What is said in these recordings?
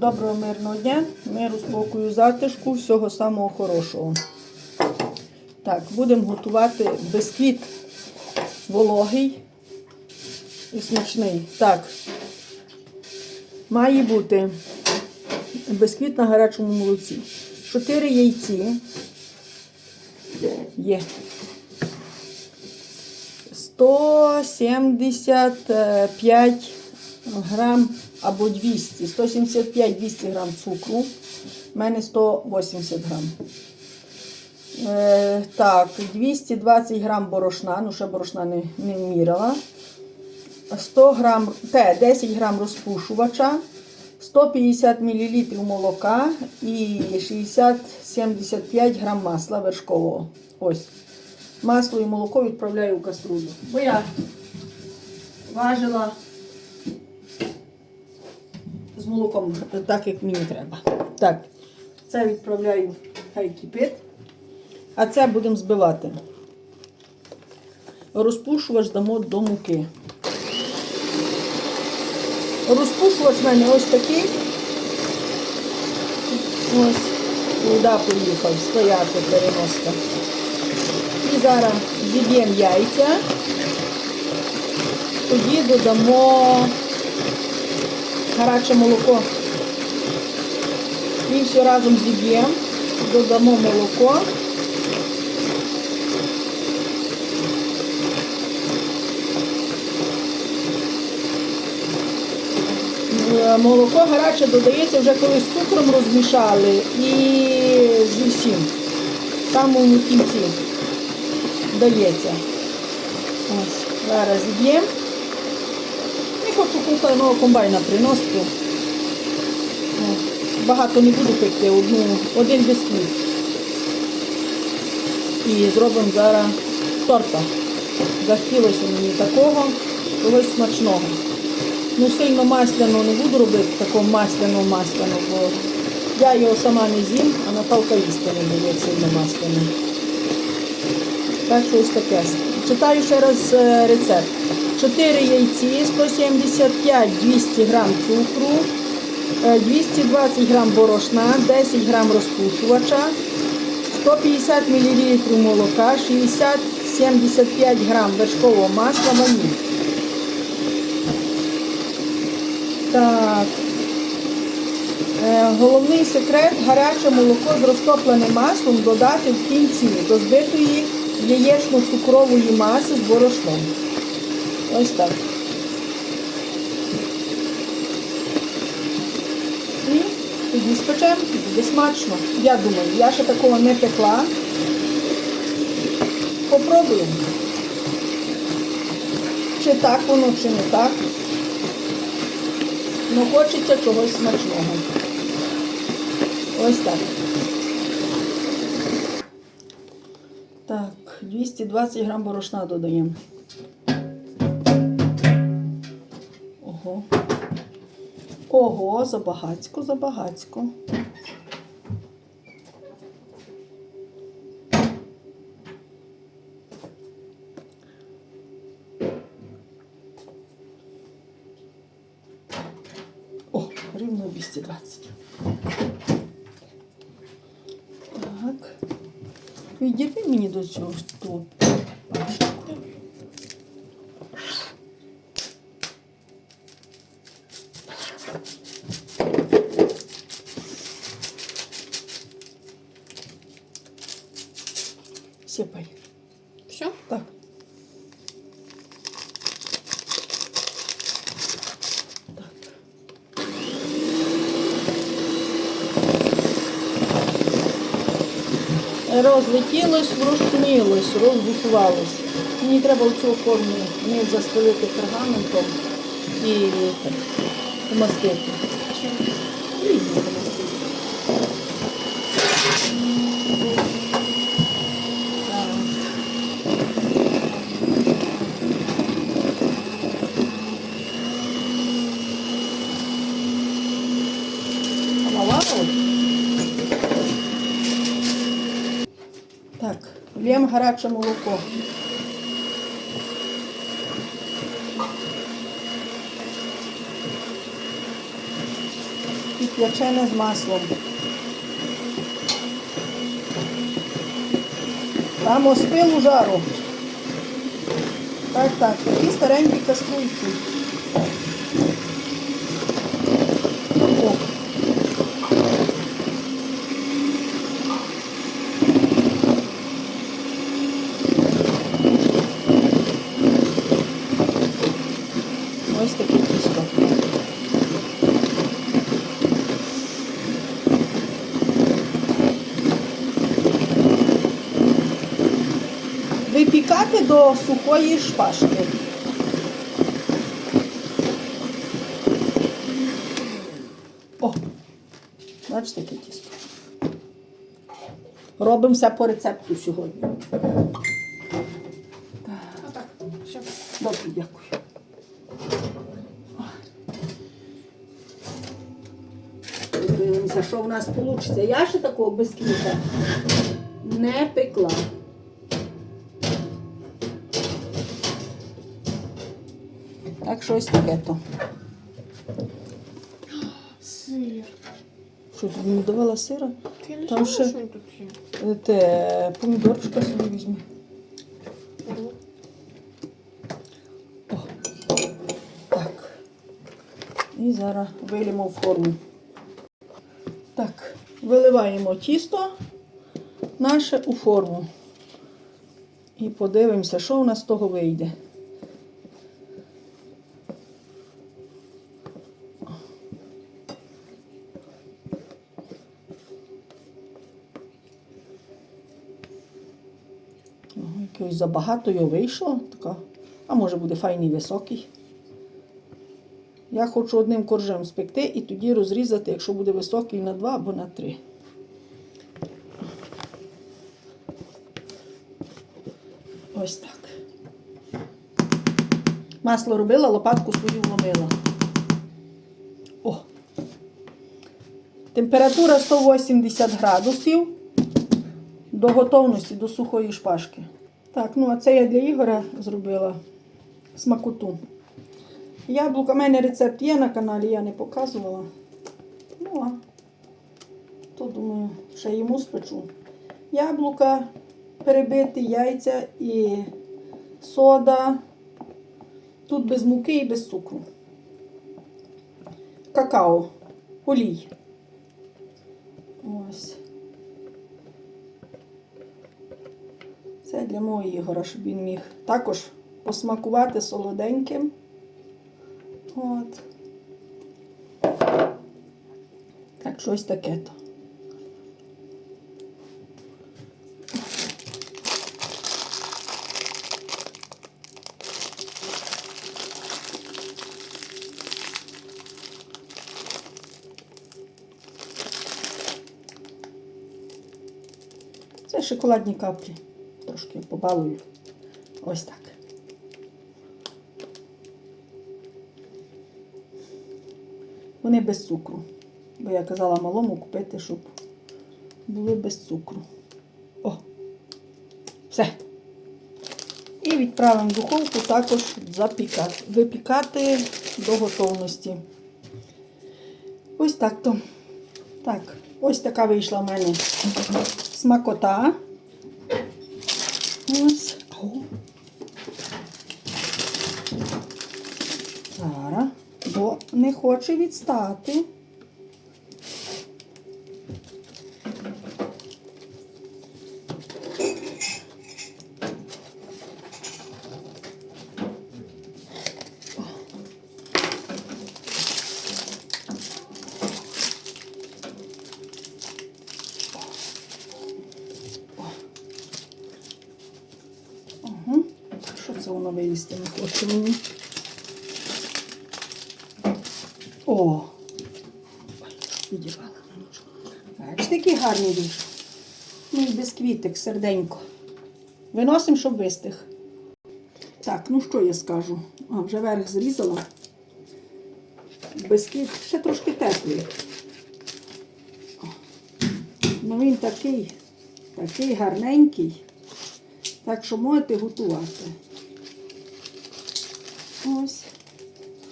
Доброго мирного дня, миру, спокою, затишку, всього самого хорошого. Так, будемо готувати бисквіт вологий і смачний. Так, має бути бисквіт на гарячому молоці. 4 яйці є. 175 грам або 200, 175-200 грам цукру. У мене 180 грам. Е, так, 220 грам борошна, ну ще борошна не, не міряла. 100 грам, те, 10 грам розпушувача, 150 мл молока і 60-75 грам масла вершкового. Ось. Масло і молоко відправляю в каструлю. Бо я важила молоком так, як мені треба. Так, це відправляю, хай кипить. А це будемо збивати. Розпушувач дамо до муки. Розпушувач в мене ось такий. Ось, туди поїхав, стояти переноска. І зараз зіб'ємо яйця. Тоді додамо гаряче молоко. І все разом зіб'ємо, додамо молоко. Е, Молоко гаряче додається вже коли з цукром розмішали і зі всім. Там у кінці дається. Ось, зараз зіб'ємо. Хочу кухонного комбайна приносити. Багато не буду пекти, одну, один бисквіт. І зробимо зараз торта. Захотілося мені такого, когось смачного. Ну, сильно масляно не буду робити, такого масляно-масляно, бо я його сама не з'їм, а Наталка їсти не буде сильно масляно. Так що ось таке. Читаю ще раз е, рецепт. 4 яйці, 175-200 грам цукру, е, 220 грам борошна, 10 грам розпушувача, 150 мл молока, 60-75 грам вершкового масла, ваніль. Так. Е, Головний секрет гаряче молоко з розтопленим маслом додати в кінці до збитої яєчно-цукрової маси з борошном. Ось так. І тоді спечемо, буде смачно. Я думаю, я ще такого не пекла. Попробуємо. Чи так воно, чи не так. Ну, хочеться чогось смачного. Ось так. Так, 220 грам борошна додаємо. Ого. Ого, забагацько, забагацько. О, рівно 220. Так. Відірви мені до цього ту Розлетілось, розчинилось, розбухувалось. Мені треба в цю форму не застелити пергаментом і помастити. Різні помастити. Так. Помалало. Так, лємо гаряче молоко. підпечене з маслом. Там оспив у жару. Так, так, такі старенькі каструльки. О. Ось таке тісто. Випікати до сухої шпажки. О, бачите, яке тісто. Робимо все по рецепту сьогодні. Все. Добре, дякую. Дивимося, що в нас вийде. Я ще такого бисквіта не пекла. Так, щось таке то. Сир. Що ти не давала сира? Ти не Там ще- що він тут є? Е, Те помідорчика собі візьми. Ого. О, так. І зараз вилімо в форму. Так, виливаємо тісто наше у форму. І подивимося, що у нас з того вийде. Ага, забагато його вийшло. Така. А може буде файний високий. Я хочу одним коржем спекти і тоді розрізати, якщо буде високий на два або на три. Ось так. Масло робила, лопатку свою вломила. О! Температура 180 градусів до готовності, до сухої шпажки. Так, ну а це я для Ігоря зробила смакоту. Яблука, у мене рецепт є на каналі, я не показувала. Ну, а то думаю, ще йому спечу. Яблука перебити, яйця і сода. Тут без муки і без цукру. Какао, олій. Ось. Це для мого Ігора, щоб він міг також посмакувати солоденьким. От. Так, щось таке то. Це шоколадні каплі. Трошки побалую. Ось так. Вони без цукру. Бо я казала малому купити, щоб були без цукру. О! Все. І відправимо в духовку також запікати. Випікати до готовності. Ось так то. Так, ось така вийшла в мене смакота. Ось. О. Зараз, бо не хоче відстати. Що це воно вилізти не хоче мені? О! Ой, відірвала. ну нічого. Який гарний вийшов. Мій бісквітик, серденько. Виносимо, щоб вистиг. Так, ну що я скажу? А, вже верх зрізала. Бисквіт ще трошки теплий. Ну він такий, такий гарненький. Так що можете готувати. Ось,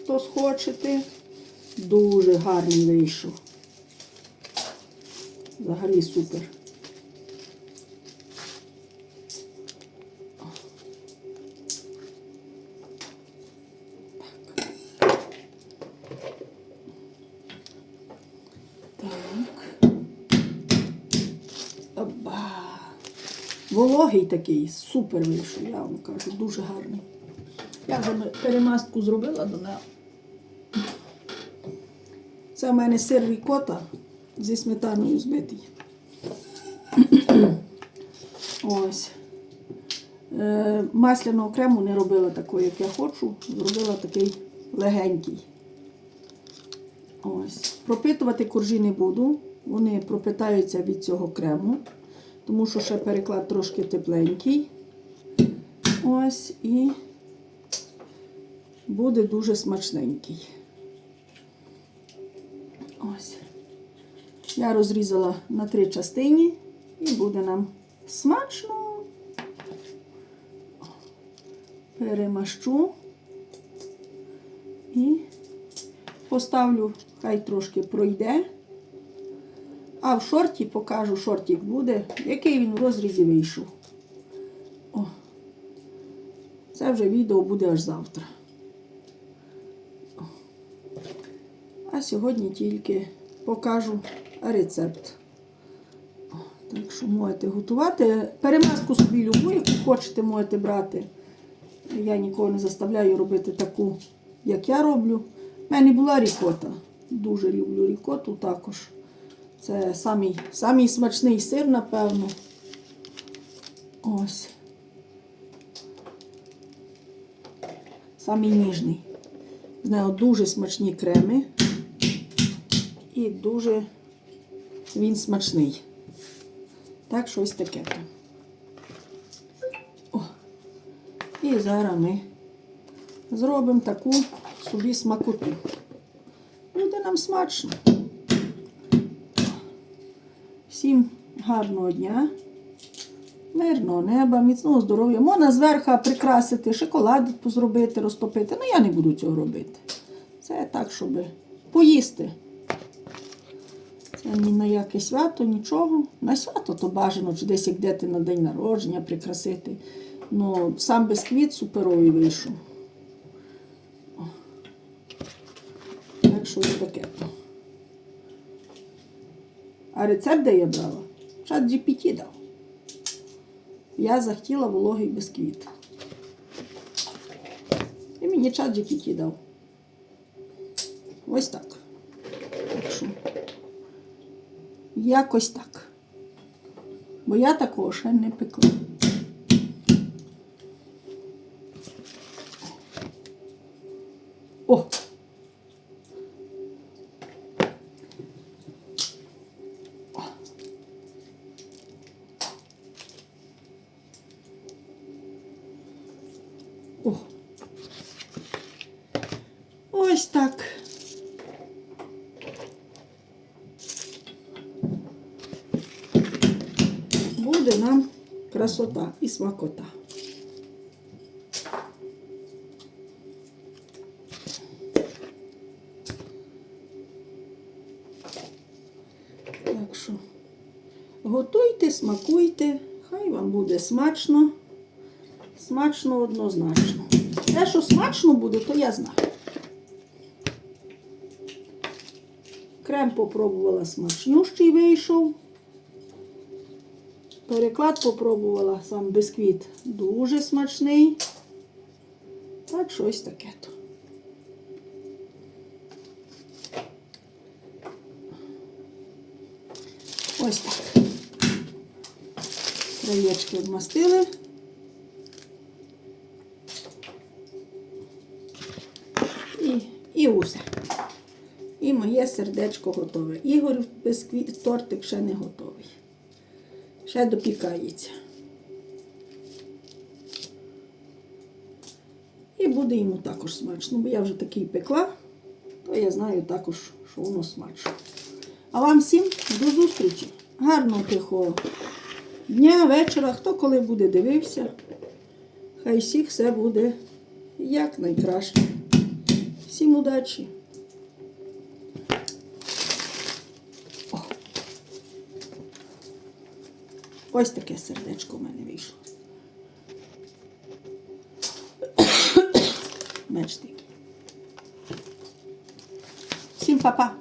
хто схочете. Дуже гарний вийшов. Взагалі супер. Вологий такий, супер вийшов, я вам кажу, дуже гарний. Я вже перемастку зробила до неї. Це в мене сир рікота зі сметаною збитий. Ось. Е, масляного крему не робила такого, як я хочу. Зробила такий легенький. Ось. Пропитувати коржі не буду. Вони пропитаються від цього крему, тому що ще переклад трошки тепленький. Ось і буде дуже смачненький. Ось. Я розрізала на три частини і буде нам смачно. Перемащу і поставлю, хай трошки пройде. А в шорті покажу, шортик буде, який він в розрізі вийшов. О, це вже відео буде аж завтра. О. А сьогодні тільки покажу рецепт. Так що можете готувати. Перемазку собі любу, яку хочете, можете брати. Я нікого не заставляю робити таку, як я роблю. У мене була рікота. Дуже люблю рікоту також. Це самий, самий смачний сир, напевно. Ось. Самий ніжний. З нього дуже смачні креми. І дуже він смачний. Так, щось таке. О. І зараз ми зробимо таку собі смакоту. Буде нам смачно. Всім гарного дня, мирного неба, міцного здоров'я. Можна зверху прикрасити, шоколад зробити, розтопити. Ну я не буду цього робити. Це так, щоб поїсти. Ні на яке свято, нічого. На свято то бажано, чи десь як дете на день народження прикрасити. Ну, сам бисквіт суперовий вийшов. Так що ось таке. А рецепт де я брала? Чат GPT дав. Я захотіла вологий бисквіт. І мені чат GPT дав. Ось так. Так що якось так. Бо я такого ще не пекла. О! О. Ось так. Буде нам красота і смакота. Так що готуйте, смакуйте, хай вам буде смачно. Смачно однозначно. Те, що смачно буде, то я знаю. Крем попробувала смачнющий вийшов. Переклад попробувала сам бисквіт дуже смачний. Так, щось таке то. Ось так. Краєчки обмастили. І, і усе. І моє сердечко готове. Ігор бисквіт, тортик ще не готовий. Ще допікається. І буде йому також смачно, бо я вже такий пекла, то я знаю також, що воно смачно. А вам всім до зустрічі. Гарного тихого дня, вечора, хто коли буде дивився. Хай всіх все буде як найкраще. Всім удачі! Ось таке сердечко в мене вийшло. Бачите. Всім па-па!